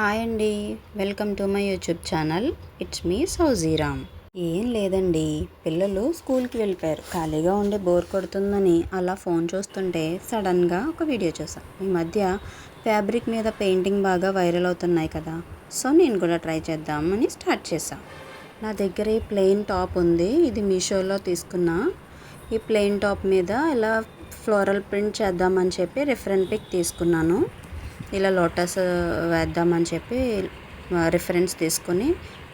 Hi అండి. Welcome to my YouTube channel. It's me Soujiram. ఏం లేదండి. పిల్లలు స్కూల్కి వెళ్ళిపోయారు. ఖాళీగా ఉండే బోర్ కొడుతుందని అలా ఫోన్ చూస్తుంటే సడన్గా ఒక వీడియో చూసాను ఈ మధ్య ఫ్యాబ్రిక్ మీద పెయింటింగ్ బాగా వైరల్ అవుతున్నాయి కదా. సో నేను కూడా ట్రై చేద్దామని స్టార్ట్ చేశాను నా దగ్గర ఈ ప్లెయిన్ టాప్ ఉంది. ఇది మీషోలో తీసుకున్నా. ఈ ప్లెయిన్ టాప్ మీద ఇలా ఫ్లోరల్ ప్రింట్ చేద్దామని చెప్పి రిఫరెంట్ పిక్ తీసుకున్నాను. ఇలా లోటస్ వేద్దామని చెప్పి రిఫరెన్స్ తీసుకొని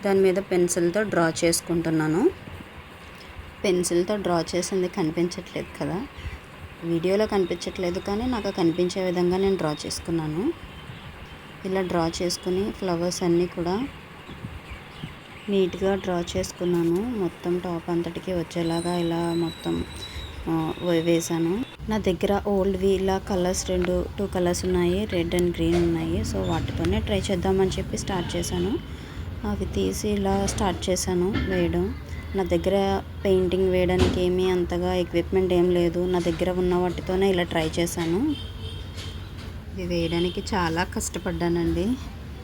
దాని మీద పెన్సిల్తో డ్రా చేసుకుంటున్నాను. పెన్సిల్తో డ్రా చేసింది కనిపించట్లేదు కదా. వీడియోలో కనిపించట్లేదు కానీ నాకు కనిపించే విధంగా నేను డ్రా చేసుకున్నాను. ఇలా డ్రా చేసుకుని ఫ్లవర్స్ అన్నీ కూడా నీట్గా డ్రా చేసుకున్నాను. మొత్తం టాప్ అంతటికి వచ్చేలాగా ఇలా మొత్తం వేసాను నా దగ్గర ఓల్డ్వి ఇలా కలర్స్ రెండు టూ కలర్స్ ఉన్నాయి. రెడ్ అండ్ గ్రీన్ ఉన్నాయి. సో వాటితోనే ట్రై చేద్దామని చెప్పి స్టార్ట్ చేశాను. అవి తీసి ఇలా స్టార్ట్ చేశాను వేయడం. నా దగ్గర పెయింటింగ్ వేయడానికి ఏమీ అంతగా ఎక్విప్మెంట్ ఏం లేదు. నా దగ్గర ఉన్న వాటితోనే ఇలా ట్రై చేశాను. ఇవి వేయడానికి చాలా కష్టపడ్డానండి.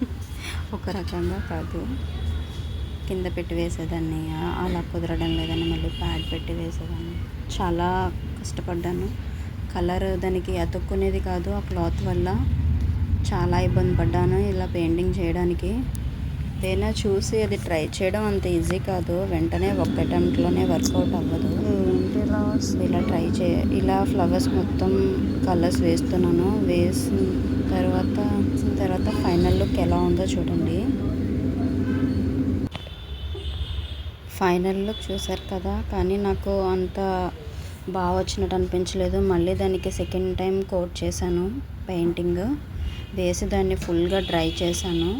ఒక రకంగా కాదు. కింద పెట్టి వేసేదాన్ని. అలా కుదరడం లేదని మళ్ళీ ప్యాడ్ పెట్టి వేసేదాన్ని. చాలా కష్టపడ్డాను. కలర్ దానికి అతుక్కునేది కాదు ఆ క్లాత్ వల్ల చాలా ఇబ్బంది పడ్డాను ఇలా పెయింటింగ్ చేయడానికి. ఏదైనా చూసి అది ట్రై చేయడం అంత ఈజీ కాదు. వెంటనే ఒక్క అటెంప్ట్లోనే వర్కౌట్ అవ్వదు. ఇలా ఇలా ట్రై చే ఇలా ఫ్లవర్స్ మొత్తం కలర్స్ వేస్తున్నాను. వేసిన తర్వాత తర్వాత ఫైనల్ లుక్ ఎలా ఉందో చూడండి. ఫైనల్ లుక్ చూసారు కదా కానీ నాకు అంత బాగా వచ్చినట్టు అనిపించలేదు. మళ్ళీ దానికి సెకండ్ టైం కోట్ చేశాను పెయింటింగ్. వేసి దాన్ని ఫుల్గా డ్రై చేశాను.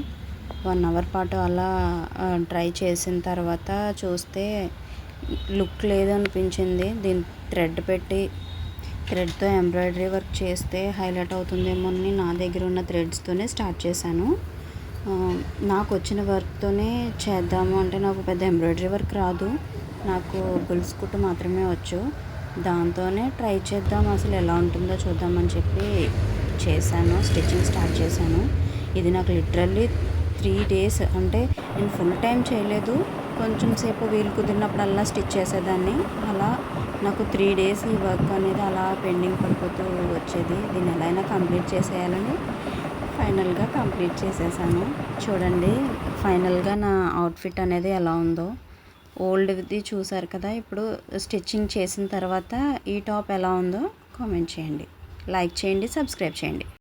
వన్ అవర్ పాటు అలా డ్రై చేసిన తర్వాత చూస్తే లుక్ లేదు అనిపించింది. దీని థ్రెడ్ పెట్టి థ్రెడ్తో ఎంబ్రాయిడరీ వర్క్ చేస్తే హైలైట్ అవుతుందేమో అని నా దగ్గర ఉన్న థ్రెడ్స్తోనే స్టార్ట్ చేశాను. నాకు వచ్చిన వర్క్తోనే చేద్దాము అంటే నాకు పెద్ద ఎంబ్రాయిడరీ వర్క్ రాదు. నాకు బుల్స్ కుట్టు మాత్రమే వచ్చు. దాంతోనే ట్రై చేద్దాం అసలు ఎలా ఉంటుందో చూద్దామని చెప్పి చేశాను. స్టిచ్చింగ్ స్టార్ట్ చేశాను. ఇది నాకు లిటరల్లీ త్రీ డేస్ అంటే నేను ఫుల్ టైం చేయలేదు. కొంచెం సేపు వీలు కుదిరినప్పుడల్లా స్టిచ్ చేసేదాన్ని. అలా నాకు త్రీ డేస్ ఈ వర్క్ అనేది అలా పెండింగ్ పడిపోతూ వచ్చేది. దీన్ని ఎలా అయినా కంప్లీట్ చేసేయాలని ఫైనల్గా కంప్లీట్ చేసేసాను. చూడండి ఫైనల్గా నా అవుట్ఫిట్ అనేది ఎలా ఉందో. ఓల్డ్ది చూసారు కదా ఇప్పుడు స్టిచ్చింగ్ చేసిన తర్వాత ఈ టాప్ ఎలా ఉందో కామెంట్ చేయండి. లైక్ చేయండి సబ్స్క్రైబ్ చేయండి.